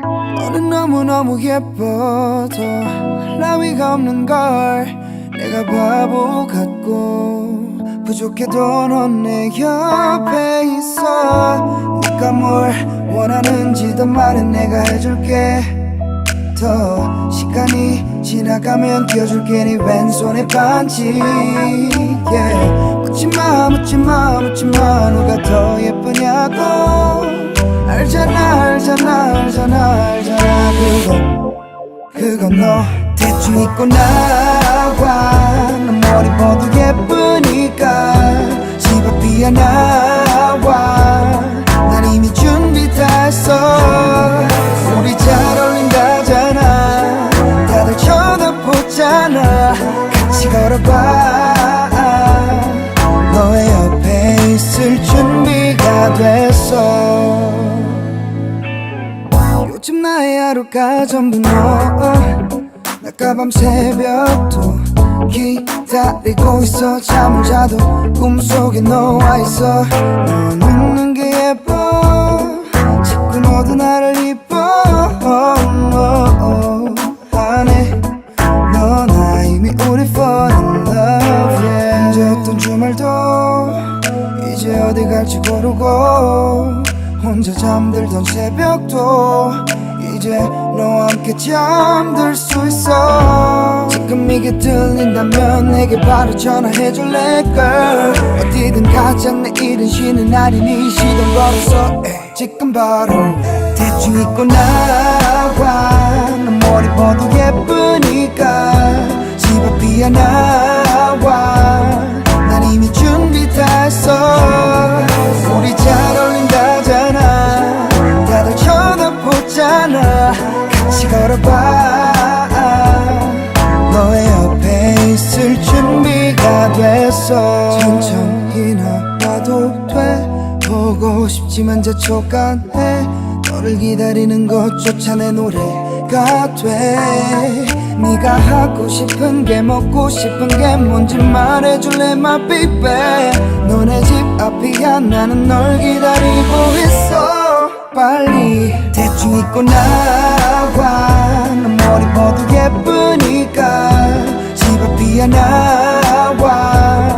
너는 너무너무 예뻐도 라위가 없는 걸 내가 바보 같고 부족해도 넌 내 옆에 있어. 네가 뭘 원하는지도 말은 내가 해줄게. 더 시간이 지나가면 끼워줄게 네 왼손에 반지 yeah. 묻지마 묻지마 묻지마 누가 더 예쁘냐고 알잖아 알잖아 알잖아 알잖아. 그건 그건 너 대충 입고 나와. 너 머리 봐도 예쁘니까. 집 앞이야 나 하루가 전부 너. 나가 밤 새벽도 기다리고 있어. 잠을 자도 꿈속에 너와 있어. 너 웃는 게 예뻐. 자꾸 너도 나를 이뻐. 하네 너나 이미 우리 fall in love. yeah. 언제였던 주말도 이제 어디 갈지 모르고 혼자 잠들던 새벽도 이제 너와 함께 잠들 수 있어. 지금 이게 들린다면 내게 바로 전화해줄래 girl? 어디든 가자 내일은 쉬는 날이니 걸었어 에이. 지금 바로 대충 입고 나와. 너 머리 봐도 예쁘니까 집 앞이야 나와. 난 이미 준비 다 했어 걸어봐. 너의 옆에 있을 준비가 됐어 천천히 나와도 돼. 보고 싶지만 재촉안해. 너를 기다리는 것조차 내 노래가 돼. 네가 하고 싶은 게 먹고 싶은 게 뭔지 말해줄래 my baby? 너네 집 앞이야 나는 널 기다리고 있어. 빨리 대충 입고 나와. 너 머리 봐도 예쁘니까 집 앞이야 나와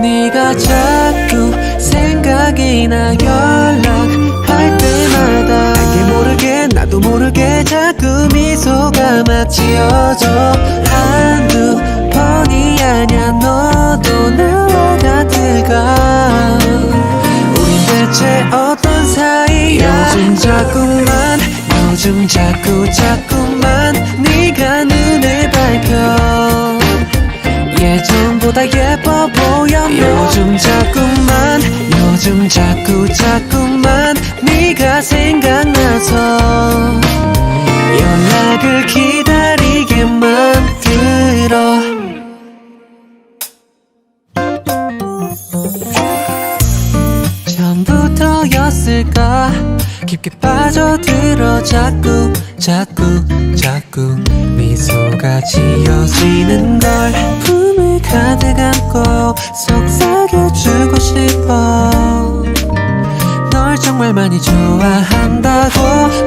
네가 자꾸 생각이 나 연락할 때마다 알게 모르게 나도 모르게 자꾸 미소가 막 지어져. 한두 번이 아냐 너도 나와 같을까? 우린 대체 어떤 사이야? 요즘 자꾸만 요즘 자꾸 자꾸만 네 예전보다 예뻐 보여. 요즘 자꾸만 요즘 자꾸 자꾸만 네가 생각나서 연락을 기다리게 만들어. 처음부터였을까? 깊게 빠져들어 자꾸 자꾸 자꾸 미소가 지어지는 걸 품을 가득 안고 속삭여주고 싶어. 정말 많이 좋아한다고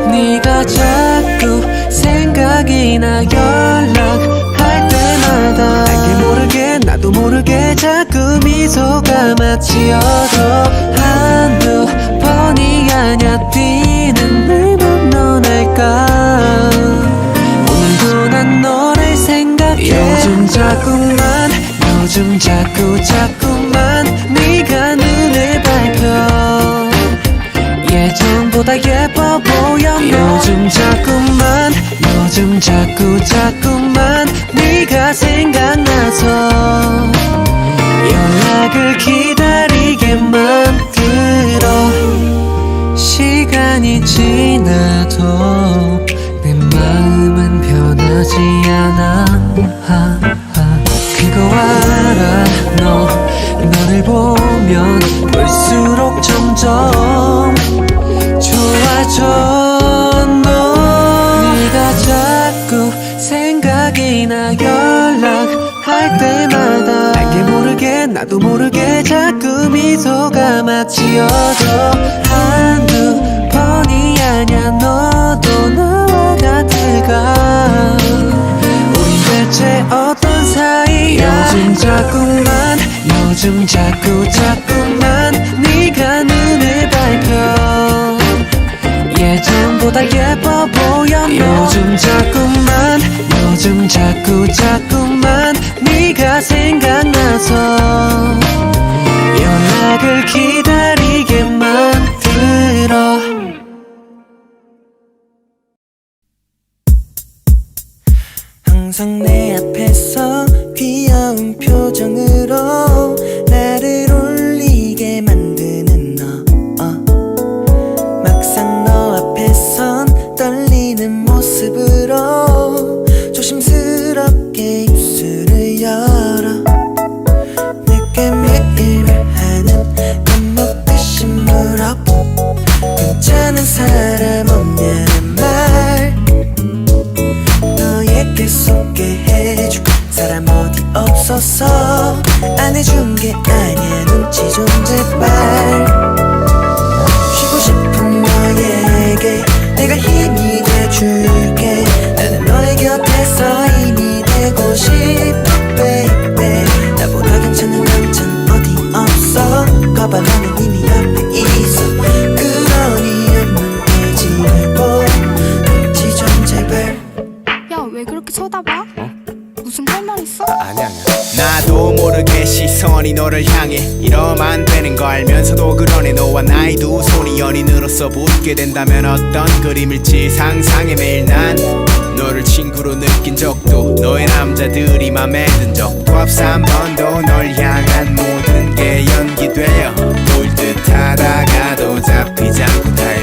네가 자꾸 생각이 나 연락할 때마다. 알게 모르게 나도 모르게 자꾸 미소가 마치어도 한두 번이 아냐 요즘 자꾸 자꾸만 네가 눈을 밟혀. 예전보다 예뻐 보여. 요즘 자꾸만 요즘 자꾸 자꾸만 네가 생각나서. 연락을 기다리게 만들어. 시간이 지나도 내 마음은 변하지 않아 보면 볼수록 점점 좋아져 너 네가 자꾸 생각이 나 연락할 때마다 알게 모르게 나도 모르게 자꾸 미소가 막 지어져 한두 번이 아냐 너도 나와 같을까? 우린 대체 어떤 사이야? 요즘 자꾸만 요즘 자꾸 자꾸만 네가 눈을 밟혀. 예전보다 예뻐 보여 요즘 자꾸만 요즘 자꾸 자꾸만 네가 생각나서. 연락을 기다리게 만들어. 항상 내 앞에서 귀여운 표정으 물어 괜찮은 사람 없냐는 말 너에게 소개해줄 사람 어디 없어서 안 해준 게 아니야. 눈치 좀 제발. 쉬고 싶은 너에게 내가 힘이 돼줄게. 나는 너의 곁에서 힘이 되고 싶어 시선이 너를 향해 이러면 안 되는 거 알면서도 그러네. 너와 나의 두 손이 연인으로서 붙게 된다면 어떤 그림일지 상상해. 매일 난 너를 친구로 느낀 적도 너의 남자들이 맘에 든 적도 한 번도 널 향한 모든 게 연기되어 볼 듯하다가도 잡히지 않고 뒤로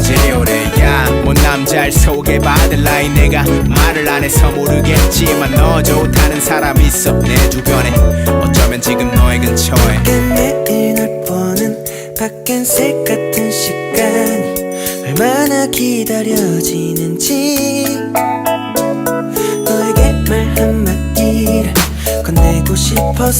멀리 밀린 지 오래야. 못 남잘 소개받을 나이 내가 말을 안 해서 모르겠지만 너 좋다는 사람 있어 내 주변에. 어쩌면 지금 너의 근처에. 매일 널 보는 밖엔 색 같은 시간이 얼마나 기다려지는지. 너에게 말 한마디를 건네고 싶어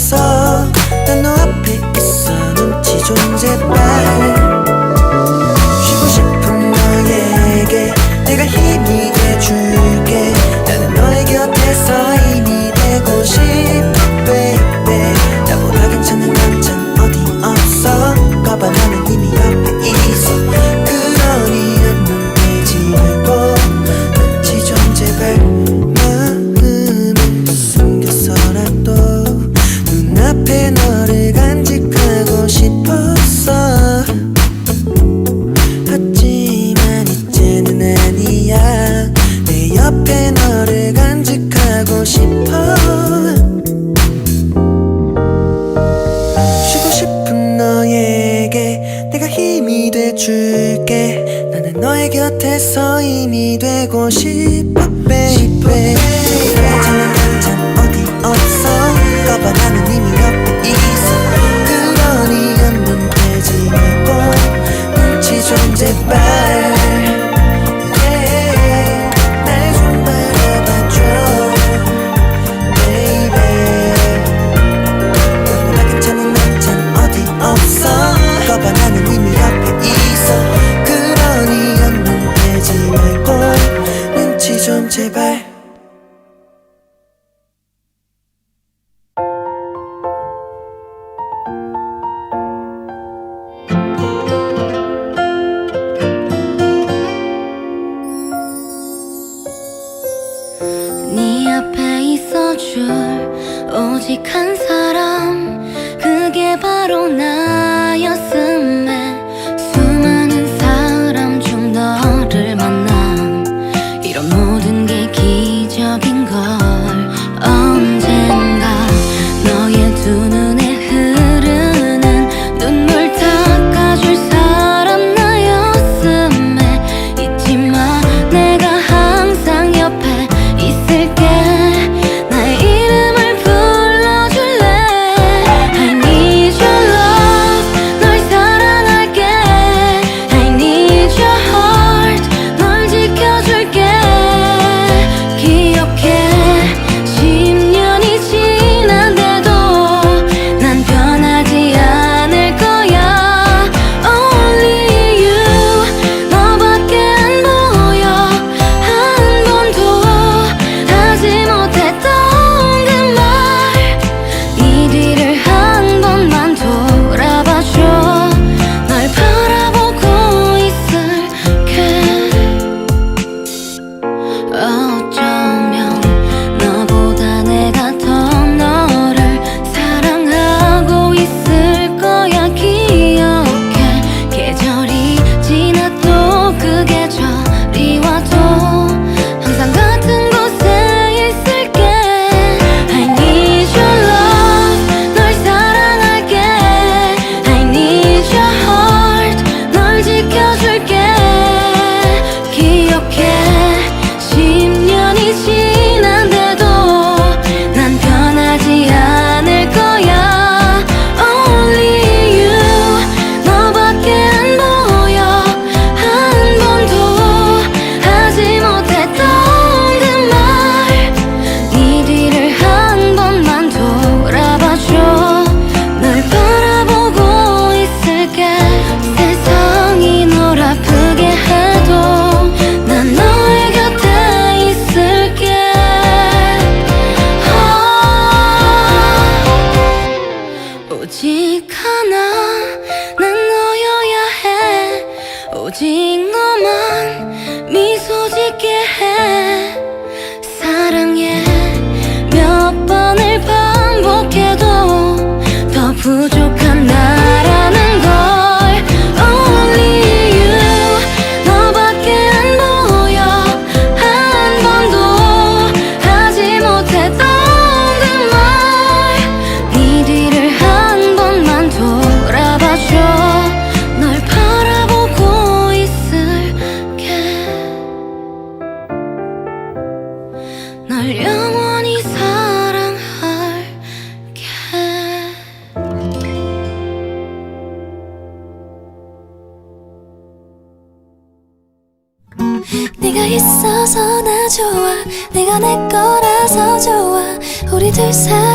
우리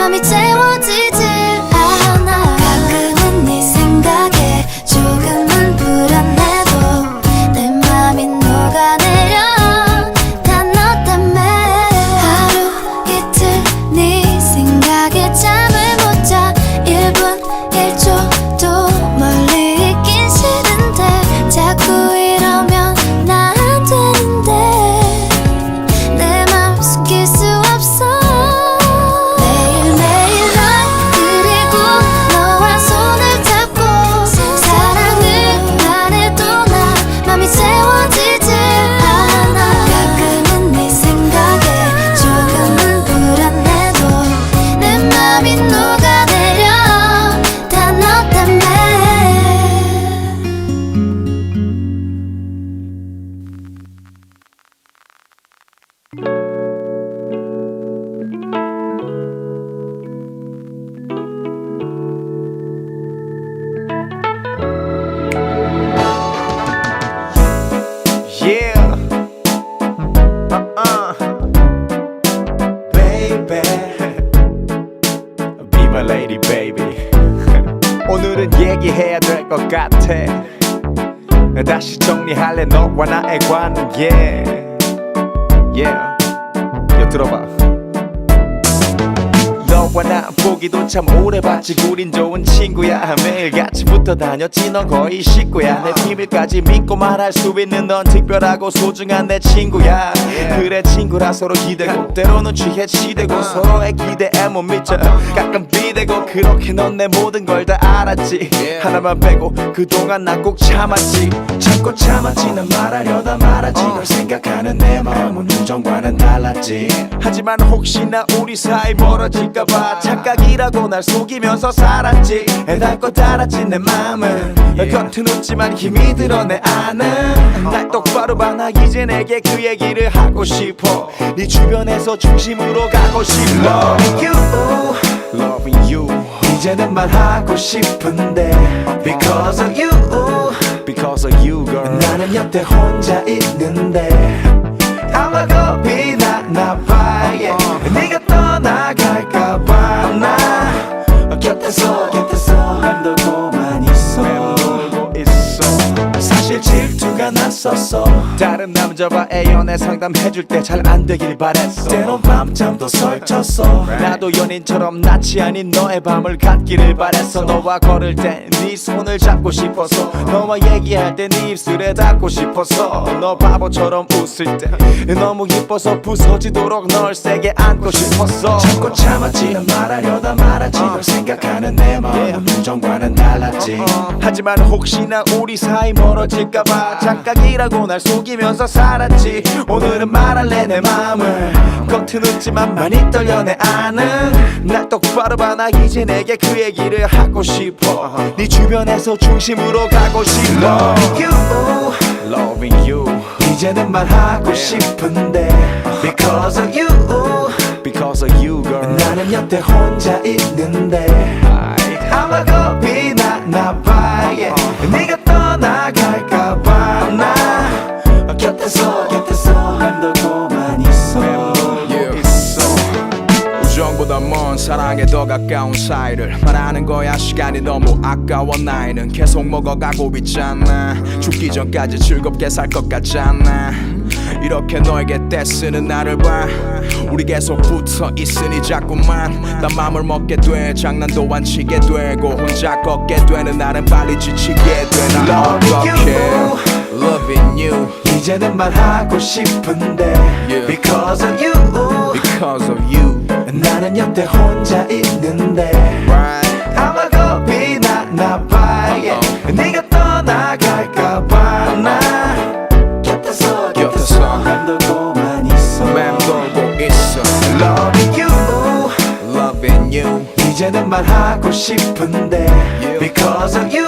Mommy, take 오늘은 얘기해야 될 것 같아. 다시 정리할래 너와 나의 관계. Yeah. 여 들어봐. 너와 나 보기도 참 오래 봤지. 우린 좋은 친구야. 매일 같이 붙어 다녔지. 넌 거의 식구야. 내 비밀까지 믿고 말할 수 있는 넌 특별하고 소중한 내 친구야. 그래 친구라 서로 기대고 때로는 취해 치대고 서로의 기대에 못 미쳐. 가끔 비대고 그렇게 넌 내 모든 걸 다 알았지. 하나만 빼고 그동안 나 꼭 참았지. 참고 참았지. 난 말하려다 말았지. 널 생각하는 내 마음은 우정과는 달랐지. 하지만 혹시나 우리 사이 멀어질까봐 착각이라고 날 속이면서 살았지. 애달고 달았지 내 마음은 겉은 웃지만 힘이 들어 내 안은. 날 똑바로 봐나 이제 내게 그 얘기를 하고 싶어. 네 주변에서 중심으로 가고 싶어. Loving you. Loving you. 이제는 말하고 싶은데. Because of you. Because of you girl. 나는 옆에 혼자 있는데. 아마 겁이 나나 봐 yeah. 네가 떠나갈까봐 나 곁에서 곁에서 맴돌고 사실 질투가 났었어. 다른 남자와의 연애 상담해줄 때 잘 안 되길 바랬어. 때론 밤잠도 설쳤어. 나도 연인처럼 낯이 아닌 너의 밤을 갖기를 바랬어. 너와 걸을 때 네 손을 잡고 싶어서 너와 얘기할 때 네 입술에 닿고 싶어서. 너 바보처럼 웃을 때 너무 이뻐서 부서지도록 널 세게 안고 싶었어. 참고 참았지 난 말하려다 말았지. 널 생각하는 내 마음은 우정과는 달랐지. 하지만 혹시나 우리 사이 멀어질 까봐 착각이라고 날 속이면서 살았지. 오늘은 말할래 내 마음을. 겉은 웃지만 많이 떨려 내 안은. 날 똑바로 봐나 이제 내게 그 얘기를 하고 싶어. 네 주변에서 중심으로 가고 싶어. Loving you. Loving you. 이제는 말하고 싶은데. Because of you. Because of you girl. 나는 옆에 혼자 있는데. 아마 겁이 나나 봐 yeah. 네가 떠나갈까봐 나 곁에서 곁에서 맴돌고만 있어. 있어. 우정보다 먼 사랑에 더 가까운 사이를 말하는 거야. 시간이 너무 아까워 나이는 계속 먹어가고 있잖아. 죽기 전까지 즐겁게 살 것 같잖아. 이렇게 너에게 떼쓰는 나를 봐. 우리 계속 붙어 있으니 자꾸만 난 맘을 먹게 돼. 장난도 안 치게 되고 혼자 걷게 되는 나는 빨리 지치게 돼나? 어떡해. Loving you 이제는 말하고 싶은데 Yeah. Because of you because of you 나는 옆에 혼자 있는데 right 아마 겁이 나나 봐 yeah. 네가 떠나갈까봐 나 곁에서 곁에서 맴돌고만 있어 맴돌고 있어 Loving you Loving you 이제는 말하고 싶은데 Because of you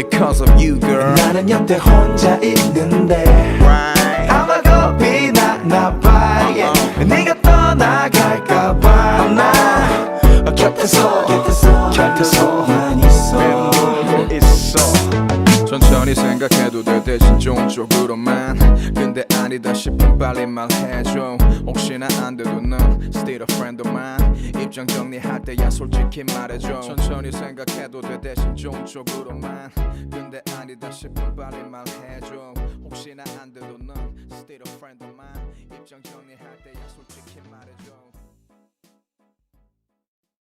because of you girl. 나는 옆에 혼자 있는데. Right. 아마 겁이 나나 봐. Yeah. 네가 떠나갈까 봐. 나 곁에서 곁에서 곁에서만 있어. 있어. 천천히 생각해도 돼 대신 좋은 쪽으로만. 근데 아니다 싶으면 빨리 말해줘. 혹시나 안 돼도 넌 still a friend of mine. 입장 정리할 때야 솔직히 말해줘. 천천히 생각해도 돼 대신 좋은 쪽으로만. 근데 아니다 싶으면 빨리 말해줘. 혹시나 안 돼도 넌 still a friend of mine. 입장 정리